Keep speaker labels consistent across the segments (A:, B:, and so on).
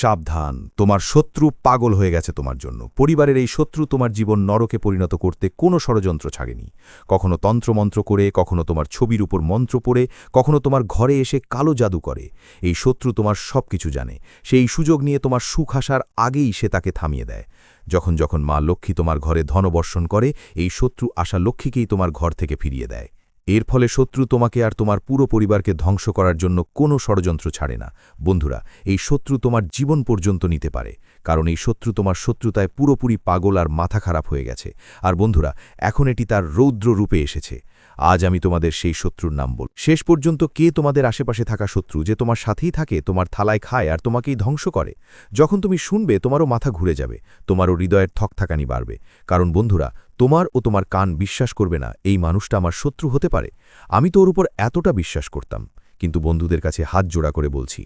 A: সাবধান। তোমার শত্রু পাগল হয়ে গেছে তোমার জন্য। পরিবারের এই শত্রু তোমার জীবন নরকে পরিণত করতে কোনো ষড়যন্ত্র ছাড়েনি। কখনো তন্ত্রমন্ত্র করে, কখনো তোমার ছবির উপর মন্ত্র পড়ে, কখনো তোমার ঘরে এসে কালো জাদু করে। এই শত্রু তোমার সব কিছু জানে। সেই সুযোগ নিয়ে তোমার সুখ আসার আগেই সে তাকে থামিয়ে দেয়। যখন যখন মা লক্ষ্মী তোমার ঘরে ধনবর্ষণ করে, এই শত্রু আশা লক্ষ্মীকেই তোমার ঘর থেকে ফিরিয়ে দেয়। এর ফলে শত্রু তোমাকে আর তোমার পুরো পরিবারকে ধ্বংস করার জন্য কোনো ষড়যন্ত্র ছাড়ে না। বন্ধুরা, এই শত্রু তোমার জীবন পর্যন্ত নিতে পারে, কারণ এই শত্রু তোমার শত্রুতায় পুরোপুরি পাগল আর মাথা খারাপ হয়ে গেছে। আর বন্ধুরা, এখন এটি তার রৌদ্র রূপে এসেছে। আজ আমি তোমাদের সেই শত্রুর নাম বল শেষ পর্যন্ত কে তোমাদের আশেপাশে থাকা শত্রু যে তোমার সাথেই থাকে, তোমার থালায় খায় আর তোমাকেই ধ্বংস করে? যখন তুমি শুনবে, তোমারও মাথা ঘুরে যাবে, তোমারও হৃদয়ের থকথাকানি বাড়বে। কারণ বন্ধুরা তোমার ও তোমার কান বিশ্বাস করবে না, এই মানুষটা আমার শত্রু হতে পারে। আমি তো ওর উপর এতটা বিশ্বাস করতাম, কিন্তু বন্ধুদের কাছে হাত জোড়া করে বলছি,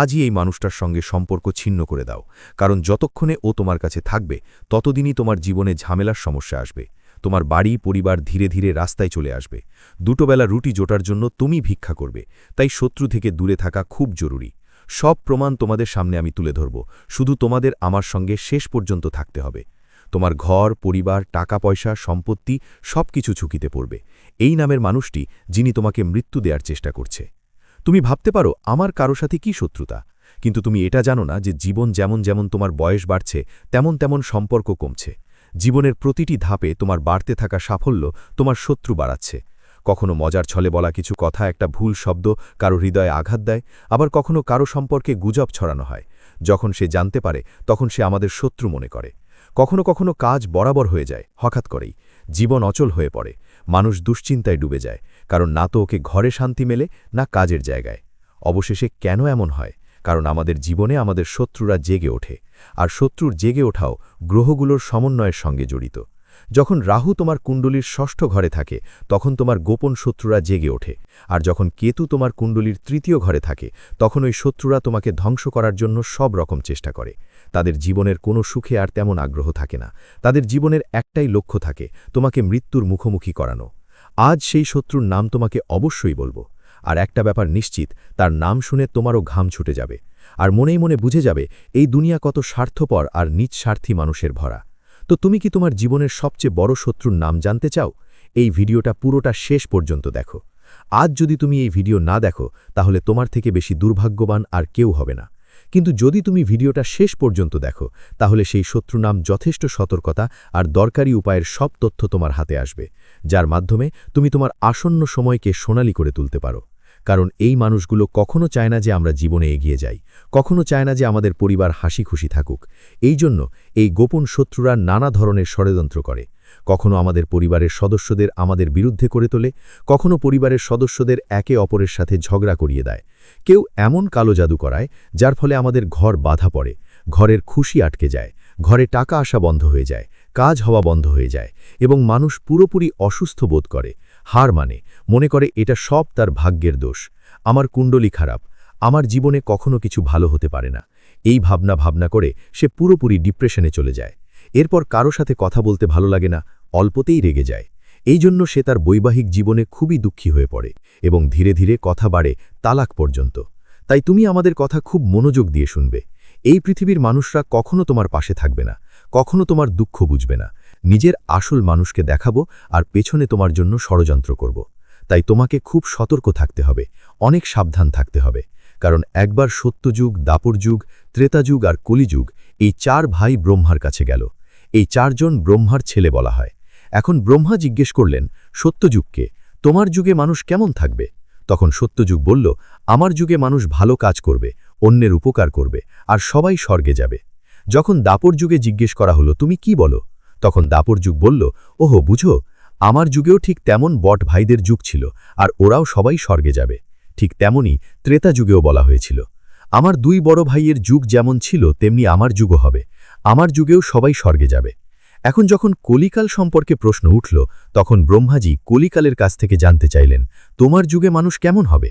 A: আজই এই মানুষটার সঙ্গে সম্পর্ক ছিন্ন করে দাও, কারণ যতক্ষণে ও তোমার কাছে থাকবে, ততদিনই তোমার জীবনে ঝামেলার সমস্যা আসবে। তোমার বাড়ি, পরিবার ধীরে ধীরে রাস্তায় চলে আসবে। দুটোবেলা রুটি জোটার জন্য তুমি ভিক্ষা করবে, তাই শত্রু থেকে দূরে থাকা খুব জরুরি। সব প্রমাণ তোমাদের সামনে আমি তুলে ধরব, শুধু তোমাদের আমার সঙ্গে শেষ পর্যন্ত থাকতে হবে। তোমার ঘর, পরিবার টাকা পয়সা সম্পত্তি সব কিছু ঝুঁকিতে পড়বে। এই নামের মানুষটি যিনি তোমাকে মৃত্যু দেওয়ার চেষ্টা করছে। তুমি ভাবতে পারো, আমার কারও সাথে কি শত্রুতা? কিন্তু তুমি এটা জানো না যে জীবন যেমন যেমন তোমার বয়স বাড়ছে, তেমন তেমন সম্পর্ক কমছে। জীবনের প্রতিটি ধাপে তোমার বাড়তে থাকা সাফল্য তোমার শত্রু বাড়াচ্ছে। কখনো মজার ছলে বলা কিছু কথা, একটা ভুল শব্দ কারও হৃদয়ে আঘাত দেয়, আবার কখনো কারও সম্পর্কে গুজব ছড়ানো হয়। যখন সে জানতে পারে, তখন সে আমাদের শত্রু মনে করে। কখনো কখনো কাজ বরাবর হয়ে যায়, হঠাৎ করেই। জীবন অচল হয়ে পড়ে, মানুষ দুশ্চিন্তায় ডুবে যায়, কারণ না তো ওকে ঘরে শান্তি মেলে, না কাজের জায়গায়। অবশেষে কেন এমন হয়? কারণ আমাদের জীবনে আমাদের শত্রুরা জেগে ওঠে, আর শত্রুর জেগে ওঠাও গ্রহগুলোর সমন্বয়ের সঙ্গে জড়িত। যখন রাহু তোমার কুণ্ডলীর ষষ্ঠ ঘরে থাকে, তখন তোমার গোপন শত্রুরা জেগে ওঠে, আর যখন কেতু তোমার কুণ্ডলীর তৃতীয় ঘরে থাকে, তখন ওই শত্রুরা তোমাকে ধ্বংস করার জন্য সব রকম চেষ্টা করে। তাদের জীবনের কোনো সুখে আর তেমন আগ্রহ থাকে না। তাদের জীবনের একটাই লক্ষ্য থাকে, তোমাকে মৃত্যুর মুখোমুখি করানো। আজ সেই শত্রুর নাম তোমাকে অবশ্যই বলব। আর একটা ব্যাপার নিশ্চিত, তার নাম শুনে তোমারও ঘাম ছুটে যাবে। আর মনেই মনে বুঝে যাবে, এই দুনিয়া কত স্বার্থপর আর নিজ স্বার্থী মানুষের ভরা। তো তুমি কি তোমার জীবনের সবচেয়ে বড় শত্রুর নাম জানতে চাও? এই ভিডিওটা পুরোটা শেষ পর্যন্ত দেখো। আজ যদি তুমি এই ভিডিও না দেখো, তাহলে তোমার থেকে বেশি দুর্ভাগ্যবান আর কেউ হবে না। কিন্তু যদি তুমি ভিডিওটা শেষ পর্যন্ত দেখো, তাহলে সেই শত্রু নাম যথেষ্ট সতর্কতা আর দরকারি উপায়ের সব তথ্য তোমার হাতে আসবে, যার মাধ্যমে তুমি তোমার আসন্ন সময়কে সোনালি করে তুলতে পারো। কারণ এই মানুষগুলো কখনো চায় না যে আমরা জীবনে এগিয়ে যাই, কখনো চায় না যে আমাদের পরিবার হাসি খুশি থাকুক। এই জন্য এই গোপন শত্রুরা নানা ধরনের ষড়যন্ত্র করে। কখনো আমাদের পরিবারের সদস্যদের আমাদের বিরুদ্ধে করে তোলে, কখনো পরিবারের সদস্যদের একে অপরের সাথে ঝগড়া করিয়ে দেয়। কেউ এমন কালো জাদু করায়, যার ফলে আমাদের ঘর বাধা পড়ে, ঘরের খুশি আটকে যায়, ঘরে টাকা আসা বন্ধ হয়ে যায়, কাজ হওয়া বন্ধ হয়ে যায় এবং মানুষ পুরোপুরি অসুস্থ বোধ করে। হার মানে মনে করে এটা সব তার ভাগ্যের দোষ। আমার কুণ্ডলী খারাপ, আমার জীবনে কখনো কিছু ভালো হতে পারে না। এই ভাবনা ভাবনা করে সে পুরোপুরি ডিপ্রেশনে চলে যায়। এরপর কারও সাথে কথা বলতে ভালো লাগে না, অল্পতেই রেগে যায়। এই জন্য সে তার বৈবাহিক জীবনে খুবই দুঃখী হয়ে পড়ে এবং ধীরে ধীরে কথা বাড়ে তালাক পর্যন্ত। তাই তুমি আমাদের কথা খুব মনোযোগ দিয়ে শুনবে। এই পৃথিবীর মানুষরা কখনো তোমার পাশে থাকবে না, কখনো তোমার দুঃখ বুঝবে না। নিজের আসল মানুষকে দেখাবো আর পেছনে তোমার জন্য ষড়যন্ত্র করব। তাই তোমাকে খুব সতর্ক থাকতে হবে, অনেক সাবধান থাকতে হবে, কারণ একবার সত্যযুগ দাপর যুগ ত্রেতাযুগ আর কলিযুগ এই চার ভাই ব্রহ্মার কাছে গেল। এই চারজন ব্রহ্মার ছেলে বলা হয়। এখন ব্রহ্মা জিজ্ঞেস করলেন সত্যযুগকে তোমার যুগে মানুষ কেমন থাকবে? তখন সত্যযুগ বলল, আমার যুগে মানুষ ভালো কাজ করবে, অন্যের উপকার করবে, আর সবাই স্বর্গে যাবে। যখন দাপর যুগে জিজ্ঞেস করা হলো, তুমি কি বলো? তখন দাপর যুগ বলল, ওহো, বুঝো, আমার যুগেও ঠিক তেমন বট ভাইদের যুগ ছিল, আর ওরাও সবাই স্বর্গে যাবে। ঠিক তেমনি ত্রেতা যুগেও বলা হয়েছিল। আমার দুই বড় ভাইয়ের যুগ যেমন ছিল, তেমনি আমার যুগও হবে। আমার যুগেও সবাই স্বর্গে যাবে। এখন যখন কলিকাল সম্পর্কে প্রশ্ন উঠল, তখন ব্রহ্মাজি কলিকালের কাছ থেকে জানতে চাইলেন, তোমার যুগে মানুষ কেমন হবে?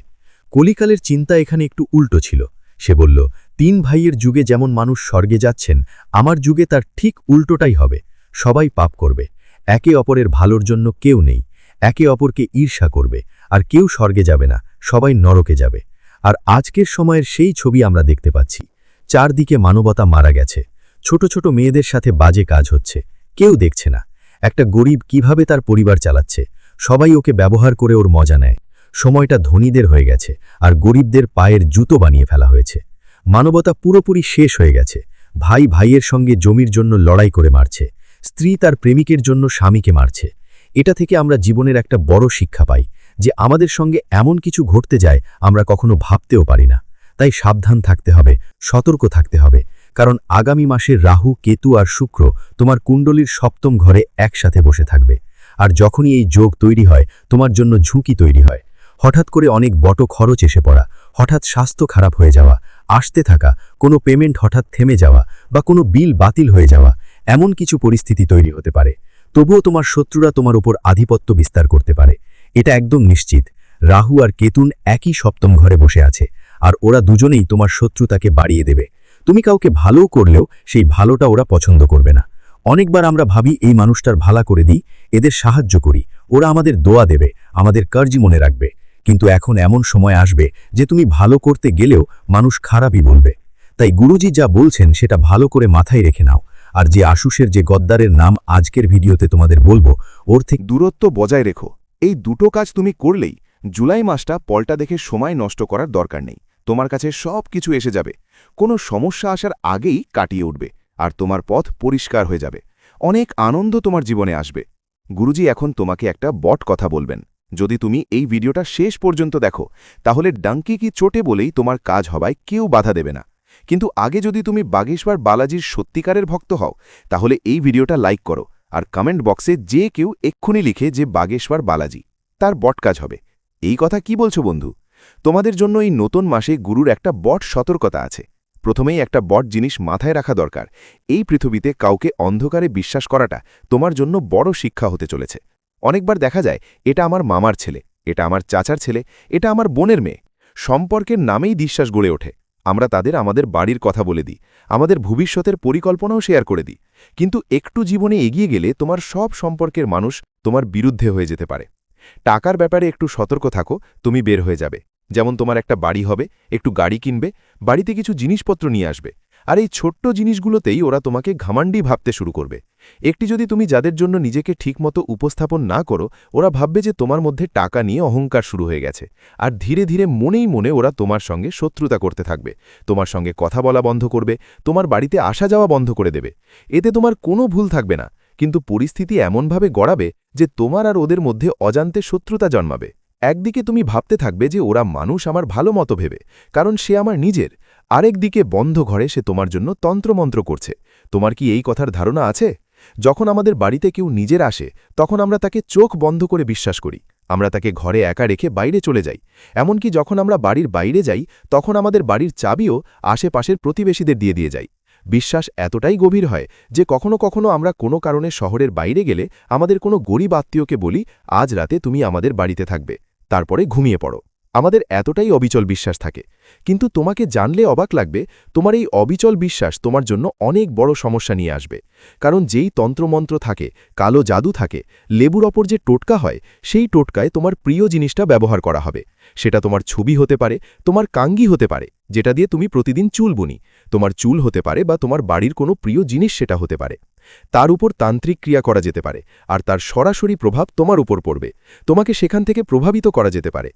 A: কলিকালের চিন্তা এখানে একটু উল্টো ছিল। সে বলল, তিন ভাইয়ের যুগে যেমন মানুষ স্বর্গে যাচ্ছেন, আমার যুগে তার ঠিক উল্টোটাই হবে। সবাই পাপ করবে। একে অপরের ভালোর জন্য কেউ নেই। একে অপরকে ঈর্ষা করবে, আর কেউ স্বর্গে যাবে না, সবাই নরকে যাবে। আর আজকের সময়ের সেই ছবি আমরা দেখতে পাচ্ছি। চারদিকে মানবতা মারা গেছে। ছোট ছোট মেয়েদের সাথে বাজে কাজ হচ্ছে। কেউ দেখছে না। একটা গরিব কীভাবে তার পরিবার চালাচ্ছে? সবাই ওকে ব্যবহার করে ওর মজা নেয়। সময়টা ধনীদের হয়ে গেছে, আর গরিবদের পায়ের জুতো বানিয়ে ফেলা হয়েছে। মানবতা পুরোপুরি শেষ হয়ে গেছে। ভাই ভাইয়ের সঙ্গে জমির জন্য লড়াই করে মারছে। স্ত্রী তার প্রেমিকের জন্য স্বামীকে মারছে। এটা থেকে আমরা জীবনের একটা বড় শিক্ষা পাই যে আমাদের সঙ্গে এমন কিছু ঘটতে যায় আমরা কখনো ভাবতেও পারি না। তাই সাবধান থাকতে হবে, সতর্ক থাকতে হবে। কারণ আগামী মাসে রাহু, কেতু আর শুক্র তোমার কুণ্ডলীর সপ্তম ঘরে একসাথে বসে থাকবে। আর যখনই এই যোগ তৈরি হয়, তোমার জন্য ঝুঁকি তৈরি হয়। হঠাৎ করে অনেক বট খরচ এসে পড়া, হঠাৎ স্বাস্থ্য খারাপ হয়ে যাওয়া, আসতে থাকা, কোনো পেমেন্ট হঠাৎ থেমে যাওয়া বা কোনো বিল বাতিল হয়ে যাওয়া এমন কিছু পরিস্থিতি তৈরি হতে পারে। তবুও তোমার শত্রুরা তোমার উপর আধিপত্য বিস্তার করতে পারে। এটা একদম নিশ্চিত। রাহু আর কেতুন একই সপ্তম ঘরে বসে আছে, আর ওরা দুজনেই তোমার শত্রুতাকে বাড়িয়ে দেবে। তুমি কাউকে ভালোও করলেও সেই ভালোটা ওরা পছন্দ করবে না। অনেকবার আমরা ভাবি এই মানুষটার ভালা করে দিই, এদের সাহায্য করি, ওরা আমাদের দোয়া দেবে, আমাদের কার্জি মনে রাখবে। কিন্তু এখন এমন সময় আসবে যে তুমি ভালো করতে গেলেও মানুষ খারাপই বলবে। তাই গুরুজি যা বলছেন সেটা ভালো করে মাথায় রেখে নাও। আর যে আশুষের যে গদ্দারের নাম আজকের ভিডিওতে তোমাদের বলব, ওর থেকে
B: দূরত্ব বজায় রেখো। এই দুটো কাজ তুমি করলেই জুলাই মাসটা পলটা দেখে সময় নষ্ট করার দরকার নেই। তোমার কাছে সব কিছু এসে যাবে। কোনো সমস্যা আসার আগেই কাটিয়ে উঠবে আর তোমার পথ পরিষ্কার হয়ে যাবে। অনেক আনন্দ তোমার জীবনে আসবে। গুরুজি এখন তোমাকে একটা বট কথা বলবেন। যদি তুমি এই ভিডিওটা শেষ পর্যন্ত দেখো, তাহলে ডাঙ্কি কি চোটে বলেই তোমার কাজ হবায় কেউ বাধা দেবে না। কিন্তু আগে যদি তুমি বাগেশ্বর বালাজির সত্যিকারের ভক্ত হও, তাহলে এই ভিডিওটা লাইক করো আর কমেন্ট বক্সে যে কেউ এক্ষুনি লিখে যে বাগেশ্বর বালাজি, তার বট কাজ হবে। এই কথা কি বলছো বন্ধু? তোমাদের জন্য এই নতুন মাসে গুরুর একটা বট সতর্কতা আছে। প্রথমেই একটা বট জিনিস মাথায় রাখা দরকার। এই পৃথিবীতে কাউকে অন্ধকারে বিশ্বাস করাটা তোমার জন্য বড় শিক্ষা হতে চলেছে। অনেকবার দেখা যায়, এটা আমার মামার ছেলে, এটা আমার চাচার ছেলে, এটা আমার বোনের মেয়ে। সম্পর্কের নামেই বিশ্বাস গড়ে ওঠে। আমরা তাদের আমাদের বাড়ির কথা বলে দিই, আমাদের ভবিষ্যতের পরিকল্পনাও শেয়ার করে দিই। কিন্তু একটু জীবনে এগিয়ে গেলে তোমার সব সম্পর্কের মানুষ তোমার বিরুদ্ধে হয়ে যেতে পারে। টাকার ব্যাপারে একটু সতর্ক থাকো, তুমি বের হয়ে যাবে। যেমন তোমার একটা বাড়ি হবে, একটু গাড়ি কিনবে, বাড়িতে কিছু জিনিসপত্র নিয়ে আসবে। আর এই ছোট্ট জিনিসগুলোতেই ওরা তোমাকে ঘামান্ডি ভাবতে শুরু করবে। একটি যদি তুমি যাদের জন্য নিজেকে ঠিকমতো উপস্থাপন না করো, ওরা ভাববে যে তোমার মধ্যে টাকা নিয়ে অহংকার শুরু হয়ে গেছে। আর ধীরে ধীরে মনেই মনে ওরা তোমার সঙ্গে শত্রুতা করতে থাকবে। তোমার সঙ্গে কথা বলা বন্ধ করবে, তোমার বাড়িতে আসা যাওয়া বন্ধ করে দেবে। এতে তোমার কোনো ভুল থাকবে না, কিন্তু পরিস্থিতি এমনভাবে গড়াবে যে তোমার আর ওদের মধ্যে অজান্তে শত্রুতা জন্মাবে। একদিকে তুমি ভাবতে থাকবে যে ওরা মানুষ আমার ভালো মতো ভেবে, কারণ সে আমার নিজের। আরেক দিকে বন্ধ ঘরে সে তোমার জন্য তন্ত্রমন্ত্র করছে। তোমার কি এই কথার ধারণা আছে? যখন আমাদের বাড়িতে কেউ নিজের আসে, তখন আমরা তাকে চোখ বন্ধ করে বিশ্বাস করি। আমরা তাকে ঘরে একা রেখে বাইরে চলে যাই। এমনকি যখন আমরা বাড়ির বাইরে যাই, তখন আমাদের বাড়ির চাবিও আশেপাশের প্রতিবেশীদের দিয়ে দিয়ে যাই। বিশ্বাস এতটাই গভীর হয় যে কখনো কখনো আমরা কোনো কারণে শহরের বাইরে গেলে আমাদের কোনো গরিব আত্মীয়কে বলি, আজ রাতে তুমি আমাদের বাড়িতে থাকবে। তারপরে ঘুমিয়ে পড়ো। আমাদের এতটাই অবিচল বিশ্বাস থাকে। কিন্তু তোমাকে জানলে অবাক লাগবে, তোমার এই অবিচল বিশ্বাস তোমার জন্য অনেক বড় সমস্যা নিয়ে আসবে। কারণ যেই তন্ত্রমন্ত্র থাকে, কালো জাদু থাকে, লেবুর ওপর যে টোটকা হয়, সেই টোটকায় তোমার প্রিয় জিনিসটা ব্যবহার করা হবে। সেটা তোমার ছবি হতে পারে, তোমার কাঙ্গি হতে পারে, যেটা দিয়ে তুমি প্রতিদিন চুল বুনি। তোমার চুল হতে পারে বা তোমার বাড়ির কোনো প্রিয় জিনিস সেটা হতে পারে। তার উপর তান্ত্রিক ক্রিয়া করা যেতে পারে, আর তার সরাসরি প্রভাব তোমার উপর পড়বে। তোমাকে সেখান থেকে প্রভাবিত করা যেতে পারে।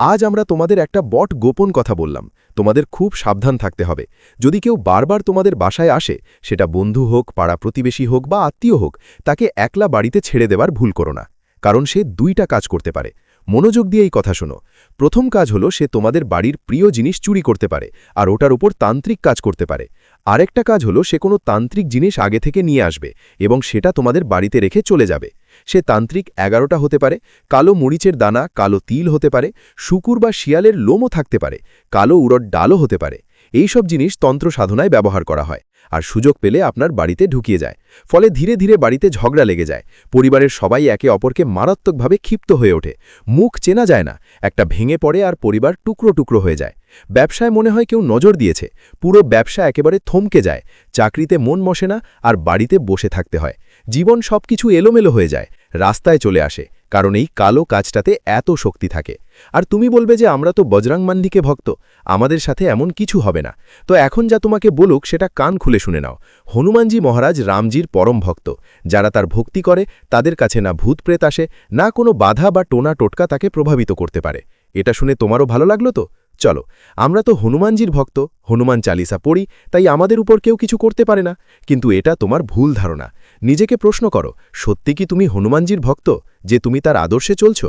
B: আজ আমরা তোমাদের একটা বট গোপন কথা বললাম। তোমাদের খুব সাবধান থাকতে হবে। যদি কেউ বারবার তোমাদের বাসায় আসে, সেটা বন্ধু হোক, পাড়া প্রতিবেশী হোক বা আত্মীয় হোক, তাকে একলা বাড়িতে ছেড়ে দেওয়ার ভুল করো না, কারণ সে দুইটা কাজ করতে পারে। মনোযোগ দিয়ে এই কথা শোনো। প্রথম কাজ হলো সে তোমাদের বাড়ির প্রিয় জিনিস চুরি করতে পারে, আর ওটার উপর তান্ত্রিক কাজ করতে পারে। আরেকটা কাজ হলো সে কোনো তান্ত্রিক জিনিস আগে থেকে নিয়ে আসবে এবং সেটা তোমাদের বাড়িতে রেখে চলে যাবে। সে তান্ত্রিক এগারোটা হতে পারে, কালো মরিচের দানা, কালো তিল হতে পারে, শুকুর বা শিয়ালের লোমও থাকতে পারে, কালো উড়ট ডালও হতে পারে। এইসব জিনিস তন্ত্র সাধনায় ব্যবহার করা হয়। আর সুযোগ পেলে আপনার বাড়িতে ঢুকিয়ে যায়। ফলে ধীরে ধীরে বাড়িতে ঝগড়া লেগে যায়। পরিবারের সবাই একে অপরকে মারাত্মকভাবে ক্ষিপ্ত হয়ে ওঠে। মুখ চেনা যায় না। একটা ভেঙে পড়ে আর পরিবার টুকরো টুকরো হয়ে যায়। ব্যবসায় মনে হয় কেউ নজর দিয়েছে। পুরো ব্যবসা একেবারে থমকে যায়। চাকরিতে মন মশে না আর বাড়িতে বসে থাকতে হয়। জীবন সবকিছু এলোমেলো হয়ে যায়। রাস্তায় চলে আসে। কারণ এই কালো কাজটাতে এত শক্তি থাকে। আর তুমি বলবে যে আমরা তো বজরাং মান্ডিকে ভক্ত, আমাদের সাথে এমন কিছু হবে না। তো এখন যা তোমাকে বলুক, সেটা কান খুলে শুনে নাও। হনুমানজি মহারাজ রামজির পরম ভক্ত। যারা তার ভক্তি করে, তাদের কাছে না ভূত প্রেত আসে, না কোনো বাধা বা টোনা টোটকা তাকে প্রভাবিত করতে পারে। এটা শুনে তোমারও ভালো লাগল তো? চলো, আমরা তো হনুমানজির ভক্ত, হনুমান চালিসা পড়ি, তাই আমাদের উপর কেউ কিছু করতে পারে না। কিন্তু এটা তোমার ভুল ধারণা। নিজেকে প্রশ্ন করো, সত্যি কি তুমি হনুমানজির ভক্ত, যে তুমি তার আদর্শে চলছ?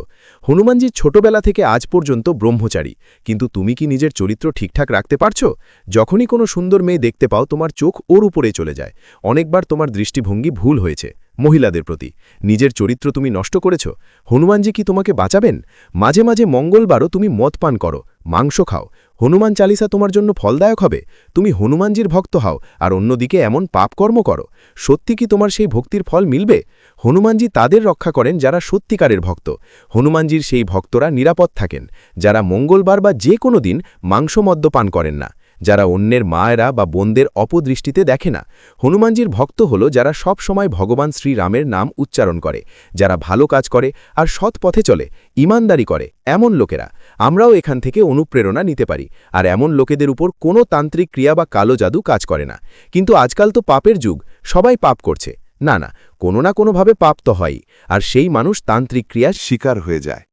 B: হনুমানজির ছোটবেলা থেকে আজ পর্যন্ত ব্রহ্মচারী, কিন্তু তুমি কি নিজের চরিত্র ঠিকঠাক রাখতে পারছ? যখনই কোনো সুন্দর মেয়ে দেখতে পাও, তোমার চোখ ওর উপরে চলে যায়। অনেকবার তোমার দৃষ্টিভঙ্গি ভুল হয়েছে, মহিলাদের প্রতি। নিজের চরিত্র তুমি নষ্ট করেছ। হনুমানজি কি তোমাকে বাঁচাবেন? মাঝে মাঝে মঙ্গলবারও তুমি মদ পান করো। মাংস খাও। হনুমান চালিসা তোমার জন্য ফলদায়ক হবে। তুমি হনুমানজির ভক্ত হও, আর অন্যদিকে এমন পাপকর্ম করো। সত্যি কি তোমার সেই ভক্তির ফল মিলবে? হনুমানজি তাদের রক্ষা করেন যারা সত্যিকারের ভক্ত। হনুমানজির সেই ভক্তরা নিরাপদ থাকেন। যারা মঙ্গলবার বা যে কোনো দিন মাংস মদ্যপান করেন না। যারা অন্যের মায়েরা বা বোনদের অপদৃষ্টিতে দেখে না। হনুমানজির ভক্ত হল যারা সব সময় ভগবান শ্রীরামের নাম উচ্চারণ করে, যারা ভালো কাজ করে আর সৎ পথে চলে, ইমানদারি করে, এমন লোকেরা। আমরাও এখান থেকে অনুপ্রেরণা নিতে পারি, আর এমন লোকেদের উপর কোনো তান্ত্রিক ক্রিয়া বা কালো জাদু কাজ করে না। কিন্তু আজকাল তো পাপের যুগ, সবাই পাপ করছে। না না, কোনো না কোনোভাবে পাপ তো হয়ই, আর সেই মানুষ তান্ত্রিক ক্রিয়ার
A: শিকার হয়ে যায়।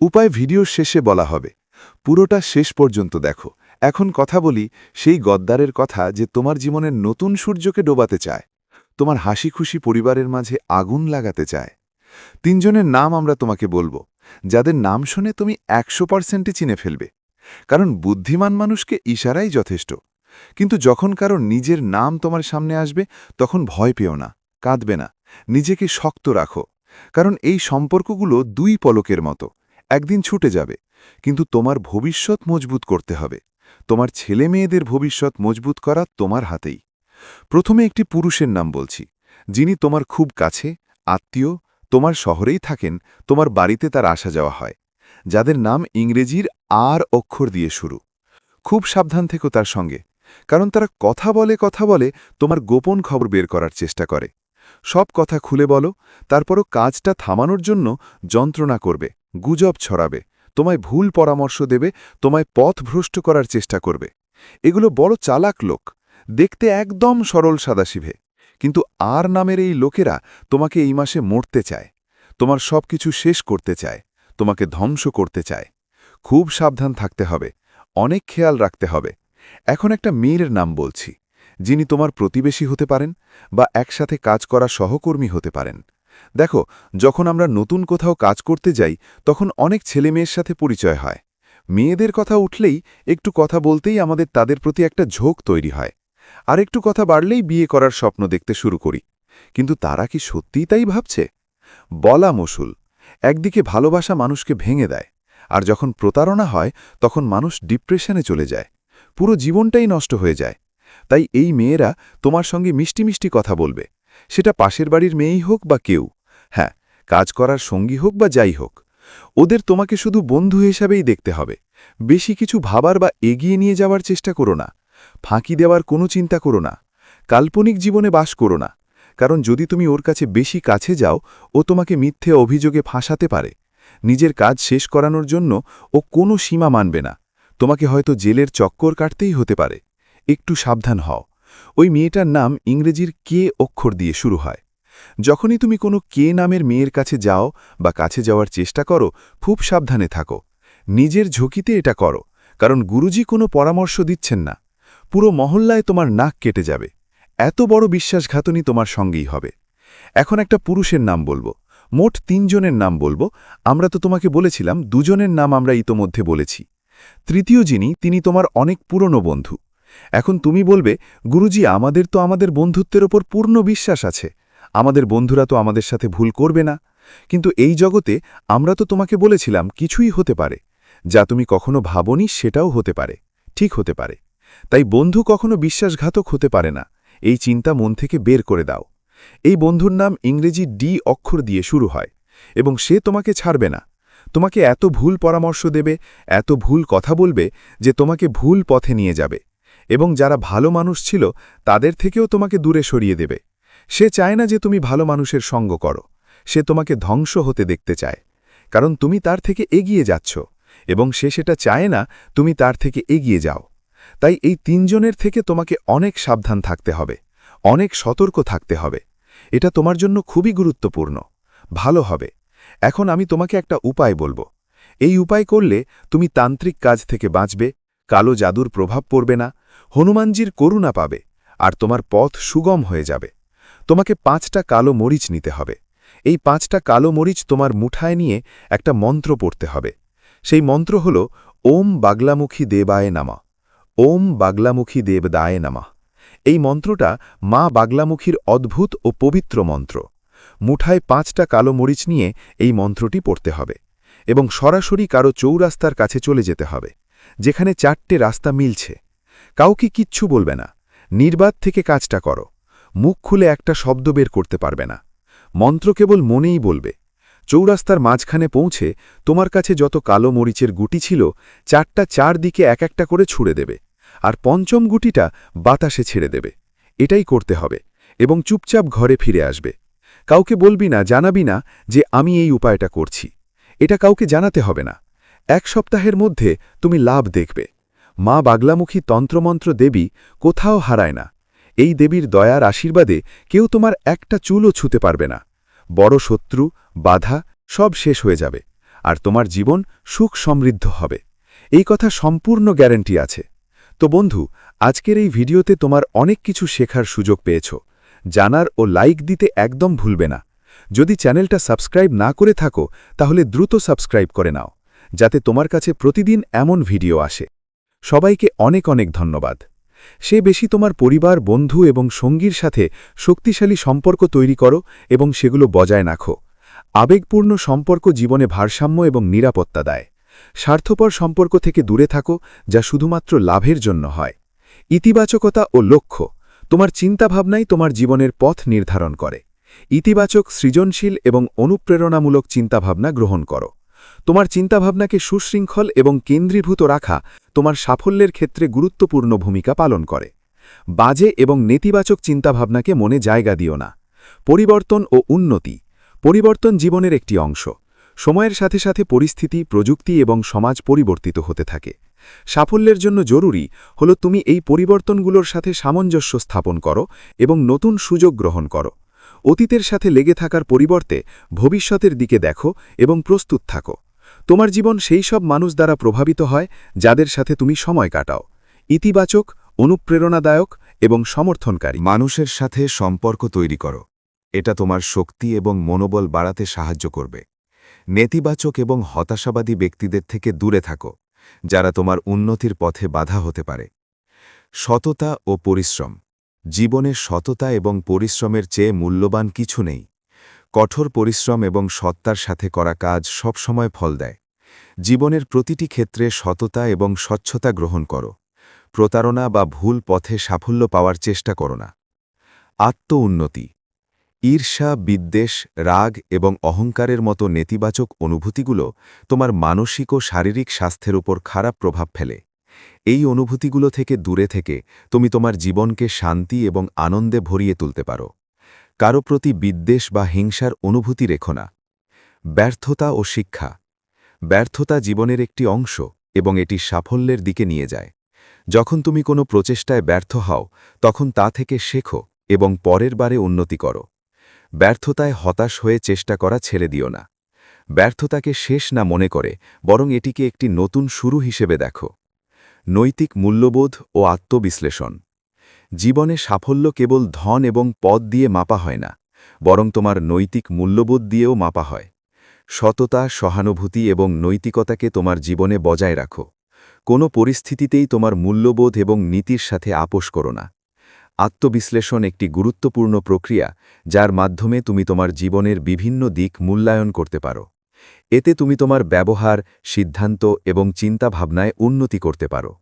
A: উপায় ভিডিও শেষে বলা হবে, পুরোটা শেষ পর্যন্ত দেখো। এখন কথা বলি সেই গদ্দারের কথা যে তোমার জীবনের নতুন সূর্যকে ডোবাতে চায়, তোমার হাসি খুশি পরিবারের মাঝে আগুন লাগাতে চায়। তিনজনের নাম আমরা তোমাকে বলব, যাদের নাম শুনে তুমি একশো পার্সেন্টে চিনে ফেলবে। কারণ বুদ্ধিমান মানুষকে ইশারাই যথেষ্ট, কিন্তু যখন কারও নিজের নাম তোমার সামনে আসবে, তখন ভয় পেও না, কাঁদবে না, নিজেকে শক্ত রাখো। কারণ এই সম্পর্কগুলো দুই পলকের মতো, একদিন ছুটে যাবে, কিন্তু তোমার ভবিষ্যৎ মজবুত করতে হবে। তোমার ছেলে মেয়েদের ভবিষ্যৎ মজবুত করা তোমার হাতেই। প্রথমে একটি পুরুষের নাম বলছি, যিনি তোমার খুব কাছে, আত্মীয়, তোমার শহরেই থাকেন, তোমার বাড়িতে তার আসা যাওয়া হয়, যাদের নাম ইংরেজির আর অক্ষর দিয়ে শুরু। খুব সাবধান থেকো তার সঙ্গে, কারণ তারা কথা বলে কথা বলে তোমার গোপন খবর বের করার চেষ্টা করে। সব কথা খুলে বলো, তারপরও কাজটা থামানোর জন্য যন্ত্রণা করবে, গুজব ছড়াবে। তোমায় ভুল পরামর্শ দেবে, তোমায় পথ ভ্রষ্ট করার চেষ্টা করবে। এগুলো বড় চালাক লোক, দেখতে একদম সরল সাদাশিভে। কিন্তু আর নামের এই লোকেরা তোমাকে এই মাসে মরতে চায়, তোমার সব কিছু শেষ করতে চায়, তোমাকে ধ্বংস করতে চায়। খুব সাবধান থাকতে হবে, অনেক খেয়াল রাখতে হবে। এখন একটা মেয়ের নাম বলছি, যিনি তোমার প্রতিবেশী হতে পারেন বা একসাথে কাজ করা সহকর্মী হতে পারেন। দেখো, যখন আমরা নতুন কোথাও কাজ করতে যাই, তখন অনেক ছেলে মেয়ের সাথে পরিচয় হয়। মেয়েদের কথা উঠলেই একটু কথা বলতেই আমাদের তাদের প্রতি একটা ঝোঁক তৈরি হয়। আর একটু কথা বাড়লেই বিয়ে করার স্বপ্ন দেখতে শুরু করি। কিন্তু তারা কি সত্যিই তাই ভাবছে? বলা মসুল একদিকে ভালোবাসা মানুষকে ভেঙে দেয়, আর যখন প্রতারণা হয়, তখন মানুষ ডিপ্রেশনে চলে যায়। পুরো জীবনটাই নষ্ট হয়ে যায়। তাই এই মেয়েরা তোমার সঙ্গে মিষ্টি মিষ্টি কথা বলবে। সেটা পাশের বাড়ির মেয়েই হোক বা কেউ। হ্যাঁ কাজ করার সঙ্গী হোক বা যাই হোক। ওদের তোমাকে শুধু বন্ধু হিসাবেই দেখতে হবে। বেশি কিছু ভাবার বা এগিয়ে নিয়ে যাওয়ার চেষ্টা করো না। ফাঁকি দেওয়ার কোনো চিন্তা করো না। কাল্পনিক জীবনে বাস করো না। কারণ যদি তুমি ওর কাছে বেশি কাছে যাও, ও তোমাকে মিথ্যে অভিযোগে ফাঁসাতে পারে। নিজের কাজ শেষ করানোর জন্য ও কোনো সীমা মানবে না। তোমাকে হয়তো জেলের চক্কর কাটতেই হতে পারে। একটু সাবধান হও। ওই মেয়েটার নাম ইংরেজির কে অক্ষর দিয়ে শুরু হয়। যখনই তুমি কোনো কে নামের মেয়ের কাছে যাও বা কাছে যাওয়ার চেষ্টা করো, খুব সাবধানে থাকো। নিজের ঝুঁকিতে এটা করো, কারণ গুরুজি কোনো পরামর্শ দিচ্ছেন না। পুরো মহল্লায় তোমার নাক কেটে যাবে। এত বড় বিশ্বাসঘাতনী তোমার সঙ্গেই হবে। এখন একটা পুরুষের নাম বলব, মোট তিনজনের নাম বলব। আমরা তো তোমাকে বলেছিলাম, দুজনের নাম আমরা ইতোমধ্যে বলেছি। তৃতীয় যিনি, তিনি তোমার অনেক পুরনো বন্ধু। এখন তুমি বলবে, গুরুজি, আমাদের তো আমাদের বন্ধুত্বের ওপর পূর্ণ বিশ্বাস আছে। আমাদের বন্ধুরা তো আমাদের সাথে ভুল করবে না। কিন্তু এই জগতে আমরা তো তোমাকে বলেছিলাম, কিছুই হতে পারে। যা তুমি কখনো ভাবনি, সেটাও হতে পারে। ঠিক হতে পারে। তাই বন্ধু কখনো বিশ্বাসঘাতক হতে পারে না। এই চিন্তা মন থেকে বের করে দাও। এই বন্ধুর নাম ইংরেজি ডি অক্ষর দিয়ে শুরু হয়, এবং সে তোমাকে ছাড়বে না। তোমাকে এত ভুল পরামর্শ দেবে, এত ভুল কথা বলবে যে তোমাকে ভুল পথে নিয়ে যাবে। এবং যারা ভালো মানুষ ছিল, তাদের থেকেও তোমাকে দূরে সরিয়ে দেবে। সে চায় না যে তুমি ভালো মানুষের সঙ্গ করো। সে তোমাকে ধ্বংস হতে দেখতে চায়। কারণ তুমি তার থেকে এগিয়ে যাচ্ছ, এবং সে সেটা চায় না তুমি তার থেকে এগিয়ে যাও। তাই এই তিনজনের থেকে তোমাকে অনেক সাবধান থাকতে হবে, অনেক সতর্ক থাকতে হবে। এটা তোমার জন্য খুবই গুরুত্বপূর্ণ। ভালো হবে। এখন আমি তোমাকে একটা উপায় বলব। এই উপায় করলে তুমি তান্ত্রিক কাজ থেকে বাঁচবে, কালো জাদুর প্রভাব পড়বে না হনুমানজির করুণা পাবে, আর তোমার পথ সুগম হয়ে যাবে। তোমাকে পাঁচটা কালো মরিচ নিতে হবে। এই পাঁচটা কালো মরিচ তোমার মুঠায় নিয়ে একটা মন্ত্র পড়তে হবে। সেই মন্ত্র হল, ওম বাগলামুখী দেবায় নামা, ওম বাগলামুখী দেবদায় নামা। এই মন্ত্রটা মা বাগলামুখীর অদ্ভুত ও পবিত্র মন্ত্র। মুঠায় পাঁচটা কালো মরিচ নিয়ে এই মন্ত্রটি পড়তে হবে এবং সরাসরি কারও চৌরাস্তার কাছে চলে যেতে হবে, যেখানে চারটে রাস্তা মিলছে। কাউকে কিচ্ছু বলবে না। নির্বাদ থেকে কাজটা করো। মুখ খুলে একটা শব্দ বের করতে পারবে না। মন্ত্র কেবল মনেই বলবে, চৌরাস্তার মাঝখানে পৌঁছে তোমার কাছে যত কালো মরিচের গুটি ছিল, চারটা চার দিকে এক একটা করে ছুড়ে দেবে, আর পঞ্চম গুটিটা বাতাসে ছেড়ে দেবে। এটাই করতে হবে এবং চুপচাপ ঘরে ফিরে আসবে। কাউকে বলবি না, জানাবি না যে আমি এই উপায়টা করছি। এটা কাউকে জানাতে হবে না। এক সপ্তাহের মধ্যে তুমি লাভ দেখবে। মা বাগলামুখী তন্ত্রমন্ত্র দেবী কোথাও হারায় না। এই দেবীর দয়ার আশীর্বাদে কেউ তোমার একটা চুলও ছুতে পারবে না। বড় শত্রু, বাধা, সব শেষ হয়ে যাবে, আর তোমার জীবন সুখ সমৃদ্ধ হবে। এই কথা সম্পূর্ণ গ্যারেন্টি আছে। তো বন্ধু, আজকের এই ভিডিওতে তোমার অনেক কিছু শেখার সুযোগ পেয়েছ। জানার ও লাইক দিতে একদম ভুলবে না। যদি চ্যানেলটা সাবস্ক্রাইব না করে থাকো, তাহলে দ্রুত সাবস্ক্রাইব করে নাও, যাতে তোমার কাছে প্রতিদিন এমন ভিডিও আসে। সবাইকে অনেক অনেক ধন্যবাদ। সে বেশি তোমার পরিবার, বন্ধু এবং সঙ্গীর সাথে শক্তিশালী সম্পর্ক তৈরি করো এবং সেগুলো বজায় রাখো। আবেগপূর্ণ সম্পর্ক জীবনে ভারসাম্য এবং নিরাপত্তা দেয়। স্বার্থপর সম্পর্ক থেকে দূরে থাকো, যা শুধুমাত্র লাভের জন্য হয়। ইতিবাচকতা ও লক্ষ্য, তোমার চিন্তাভাবনাই তোমার জীবনের পথ নির্ধারণ করে। ইতিবাচক সৃজনশীল এবং অনুপ্রেরণামূলক চিন্তাভাবনা গ্রহণ করো। তোমার চিন্তাভাবনাকে সুশৃঙ্খল এবং কেন্দ্রীভূত রাখা তোমার সাফল্যের ক্ষেত্রে গুরুত্বপূর্ণ ভূমিকা পালন করে। বাজে এবং নেতিবাচক চিন্তাভাবনাকে মনে জায়গা দিও না। পরিবর্তন ও উন্নতি পরিবর্তন জীবনের একটি অংশ। সময়ের সাথে সাথে পরিস্থিতি, প্রযুক্তি এবং সমাজ পরিবর্তিত হতে থাকে। সাফল্যের জন্য জরুরি হল তুমি এই পরিবর্তনগুলোর সাথে সামঞ্জস্য স্থাপন করো এবং নতুন সুযোগ গ্রহণ করো। অতীতের সাথে লেগে থাকার পরিবর্তে ভবিষ্যতের দিকে দেখো এবং প্রস্তুত থাকো। তোমার জীবন সেই সব মানুষ দ্বারা প্রভাবিত হয় যাদের সাথে তুমি সময় কাটাও। ইতিবাচক, অনুপ্রেরণাদায়ক এবং সমর্থনকারী।
B: মানুষের সাথে সম্পর্ক তৈরি করো। এটা তোমার শক্তি এবং মনোবল বাড়াতে সাহায্য করবে। নেতিবাচক এবং হতাশাবাদী ব্যক্তিদের থেকে দূরে থাকো, যারা তোমার উন্নতির পথে বাধা হতে পারে। সততা ও পরিশ্রম। জীবনে সততা এবং পরিশ্রমের চেয়ে মূল্যবান কিছু নেই। কঠোর পরিশ্রম এবং সত্তার সাথে করা কাজ সবসময় ফল দেয়। জীবনের প্রতিটি ক্ষেত্রে সততা এবং স্বচ্ছতা গ্রহণ করো। প্রতারণা বা ভুল পথে সাফল্য পাওয়ার চেষ্টা করো না। আত্ম উন্নতি। ঈর্ষা, বিদ্বেষ, রাগ এবং অহংকারের মতো নেতিবাচক অনুভূতিগুলো তোমার মানসিক ও শারীরিক স্বাস্থ্যের উপর খারাপ প্রভাব ফেলে। এই অনুভূতিগুলো থেকে দূরে থেকে তুমি তোমার জীবনকে শান্তি এবং আনন্দে ভরিয়ে তুলতে পারো। কারও প্রতি বিদ্বেষ বা হিংসার অনুভূতি রেখো না। ব্যর্থতা ও শিক্ষা। ব্যর্থতা জীবনের একটি অংশ এবং এটি সাফল্যের দিকে নিয়ে যায়। যখন তুমি কোনো প্রচেষ্টায় ব্যর্থ হও, তখন তা থেকে শেখো এবং পরের বারে উন্নতি করো। ব্যর্থতায় হতাশ হয়ে চেষ্টা করা ছেড়ে দিও না। ব্যর্থতাকে শেষ না মনে করে, বরং এটিকে একটি নতুন শুরু হিসেবে দেখো। নৈতিক মূল্যবোধ ও আত্মবিশ্লেষণ। জীবনে সাফল্য কেবল ধন এবং পদ দিয়ে মাপা হয় না, বরং তোমার নৈতিক মূল্যবোধ দিয়েও মাপা হয়। সততা, সহানুভূতি এবং নৈতিকতাকে তোমার জীবনে বজায় রাখো। কোনো পরিস্থিতিতেই তোমার মূল্যবোধ এবং নীতির সাথে আপোষ করো না। আত্মবিশ্লেষণ একটি গুরুত্বপূর্ণ প্রক্রিয়া, যার মাধ্যমে তুমি তোমার জীবনের বিভিন্ন দিক মূল্যায়ন করতে পারো। এতে তুমি তোমার ব্যবহার, সিদ্ধান্ত এবং চিন্তাভাবনায় উন্নতি করতে পারো।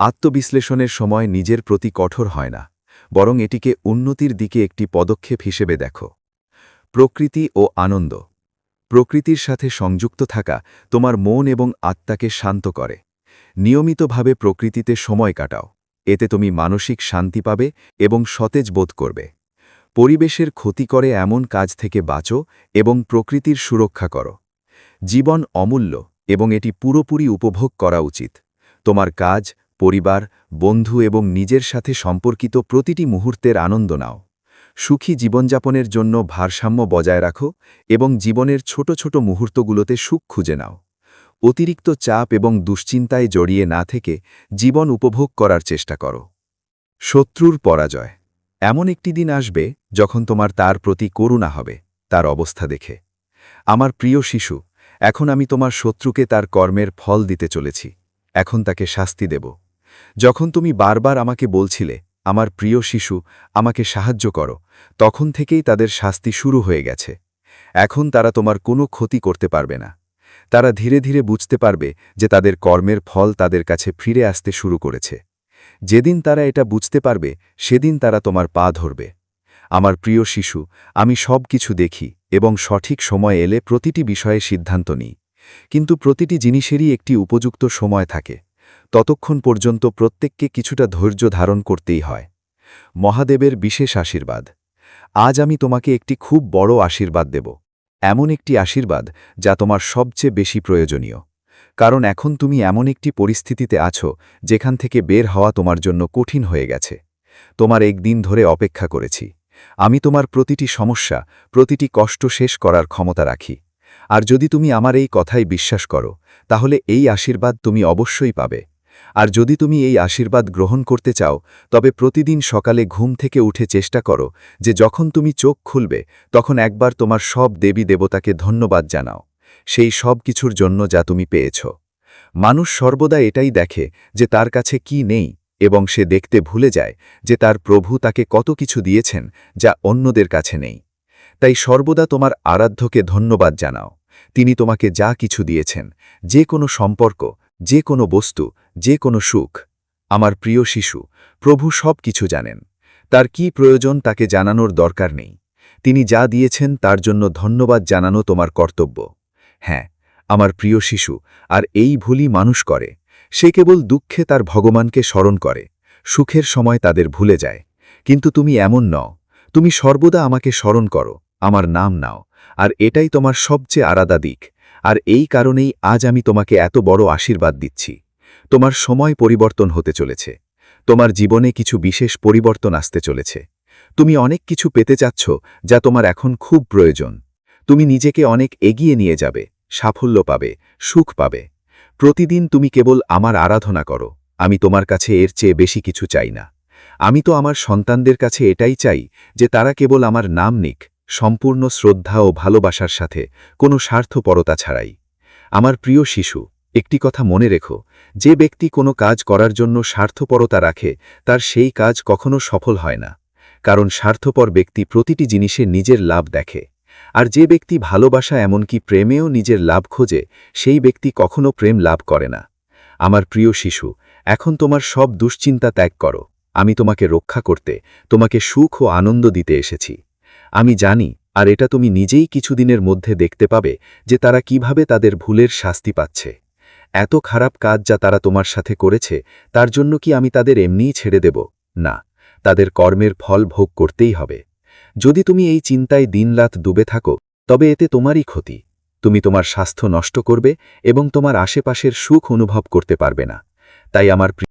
B: আত্মবিশ্লেষণের সময় নিজের প্রতি কঠোর হয় না, বরং এটিকে উন্নতির দিকে একটি পদক্ষেপ হিসেবে দেখো। প্রকৃতি ও আনন্দ। প্রকৃতির সাথে সংযুক্ত থাকা তোমার মন এবং আত্মাকে শান্ত করে। নিয়মিতভাবে প্রকৃতিতে সময় কাটাও। এতে তুমি মানসিক শান্তি পাবে এবং সতেজ বোধ করবে। পরিবেশের ক্ষতি করে এমন কাজ থেকে বাঁচো এবং প্রকৃতির সুরক্ষা করো।
A: জীবন অমূল্য এবং এটি পুরোপুরি উপভোগ করা উচিত। তোমার কাজ, পরিবার, বন্ধু এবং নিজের সাথে সম্পর্কিত প্রতিটি মুহূর্তের আনন্দ নাও। সুখী জীবনযাপনের জন্য ভারসাম্য বজায় রাখো এবং জীবনের ছোট ছোট মুহূর্তগুলোতে সুখ খুঁজে নাও। অতিরিক্ত চাপ এবং দুশ্চিন্তায় জড়িয়ে না থেকে জীবন উপভোগ করার চেষ্টা করো। শত্রুর পরাজয়। এমন একটি দিন আসবে যখন তোমার তার প্রতি করুণা হবে, তার অবস্থা দেখে। আমার প্রিয় শিশু এখন আমি তোমার শত্রুকে তার কর্মের ফল দিতে চলেছি। এখন তাকে শাস্তি দেব। যখন তুমি বারবার আমাকে বলছিলে, আমার প্রিয় শিশু, আমাকে সাহায্য করো, তখন থেকেই তাদের শাস্তি শুরু হয়ে গেছে। এখন তারা তোমার কোনো ক্ষতি করতে পারবে না। তারা ধীরে ধীরে বুঝতে পারবে যে তাদের কর্মের ফল তাদের কাছে ফিরে আসতে শুরু করেছে। যেদিন তারা এটা বুঝতে পারবে, সেদিন তারা তোমার পা ধরবে। আমার প্রিয় শিশু, আমি সব কিছু দেখি এবং সঠিক সময় এলে প্রতিটি বিষয়ে সিদ্ধান্ত নিই। কিন্তু প্রতিটি জিনিসেরই একটি উপযুক্ত সময় থাকে। ততক্ষণ পর্যন্ত প্রত্যেককে কিছুটা ধৈর্য ধারণ করতেই হয়। মহাদেবের বিশেষ আশীর্বাদ। আজ আমি তোমাকে একটি খুব বড় আশীর্বাদ দেব। এমন একটি আশীর্বাদ যা তোমার সবচেয়ে বেশি প্রয়োজনীয়। কারণ এখন তুমি এমন একটি পরিস্থিতিতে আছো যেখান থেকে বের হওয়া তোমার জন্য কঠিন হয়ে গেছে। তোমার একদিন ধরে অপেক্ষা করেছি। আমি তোমার প্রতিটি সমস্যা, প্রতিটি কষ্ট শেষ করার ক্ষমতা রাখি। আর যদি তুমি আমার এই কথাই বিশ্বাস করো, তাহলে এই আশীর্বাদ তুমি অবশ্যই পাবে। আর যদি তুমি এই আশীর্বাদ গ্রহণ করতে চাও, তবে প্রতিদিন সকালে ঘুম থেকে উঠে চেষ্টা করো যে যখন তুমি চোখ খুলবে, তখন একবার তোমার সব দেবী দেবতাকে ধন্যবাদ জানাও। সেই সব কিছুর জন্য যা তুমি পেয়েছ। মানুষ সর্বদা এটাই দেখে যে তার কাছে কি নেই। এবং সে দেখতে ভুলে যায় যে তার প্রভু তাকে কত কিছু দিয়েছেন যা অন্যদের কাছে নেই। তাই সর্বদা তোমার আরাধ্যকে ধন্যবাদ জানাও। তিনি তোমাকে যা কিছু দিয়েছেন, যে কোনো সম্পর্ক, যে কোনো বস্তু, যে কোনো সুখ, আমার প্রিয় শিশু, প্রভু সব কিছু জানেন। তার কি প্রয়োজন তাকে জানানোর দরকার নেই। তিনি যা দিয়েছেন তার জন্য ধন্যবাদ জানানো তোমার কর্তব্য। হ্যাঁ আমার প্রিয় শিশু, আর এই ভুলই মানুষ করে। সে কেবল দুঃখে তার ভগবানকে স্মরণ করে, সুখের সময় তাদের ভুলে যায়। কিন্তু তুমি এমন নও, তুমি সর্বদা আমাকে স্মরণ করো, আমার নাম নাও, আর এটাই তোমার সবচেয়ে আলাদা দিক, আর এই কারণেই আজ আমি তোমাকে এত বড় আশীর্বাদ দিচ্ছি। তোমার সময় পরিবর্তন হতে চলেছে, তোমার জীবনে কিছু বিশেষ পরিবর্তন আসতে চলেছে। তুমি অনেক কিছু পেতে চাচ্ছ যা তোমার এখন খুব প্রয়োজন। তুমি নিজেকে অনেক এগিয়ে নিয়ে যাবে, সাফল্য পাবে, সুখ পাবে। প্রতিদিন তুমি কেবল আমার আরাধনা করো, আমি তোমার কাছে এর চেয়ে বেশি কিছু চাই না। আমি তো আমার সন্তানদের কাছে এটাই চাই যে তারা কেবল আমার নাম নিক, সম্পূর্ণ শ্রদ্ধা ও ভালোবাসার সাথে, কোনো স্বার্থপরতা ছাড়াই। আমার প্রিয় শিশু, একটি কথা মনে রেখো, যে ব্যক্তি কোনো কাজ করার জন্য স্বার্থপরতা রাখে, তার সেই কাজ কখনো সফল হয় না। কারণ স্বার্থপর ব্যক্তি প্রতিটি জিনিসে নিজের লাভ দেখে। আর যে ব্যক্তি ভালোবাসা এমনকি প্রেমেও নিজের লাভ খোঁজে, সেই ব্যক্তি কখনো প্রেম লাভ করে না। আমার প্রিয় শিশু, এখন তোমার সব দুশ্চিন্তা ত্যাগ করো। আমি তোমাকে রক্ষা করতে, তোমাকে সুখ ও আনন্দ দিতে এসেছি। আমি জানি, আর এটা তুমি নিজেই কিছুদিনের মধ্যে দেখতে পাবে, যে তারা কীভাবে তাদের ভুলের শাস্তি পাচ্ছে। এত খারাপ কাজ যা তারা তোমার সাথে করেছে, তার জন্য কি আমি তাদের এমনিই ছেড়ে দেব? না, তাদের কর্মের ফল ভোগ করতেই হবে। যদি তুমি এই চিন্তায় দিনরাত ডুবে থাকো, তবে এতে তোমারই ক্ষতি। তুমি তোমার স্বাস্থ্য নষ্ট করবে এবং তোমার আশেপাশের সুখ অনুভব করতে পারবে না। তাই আমার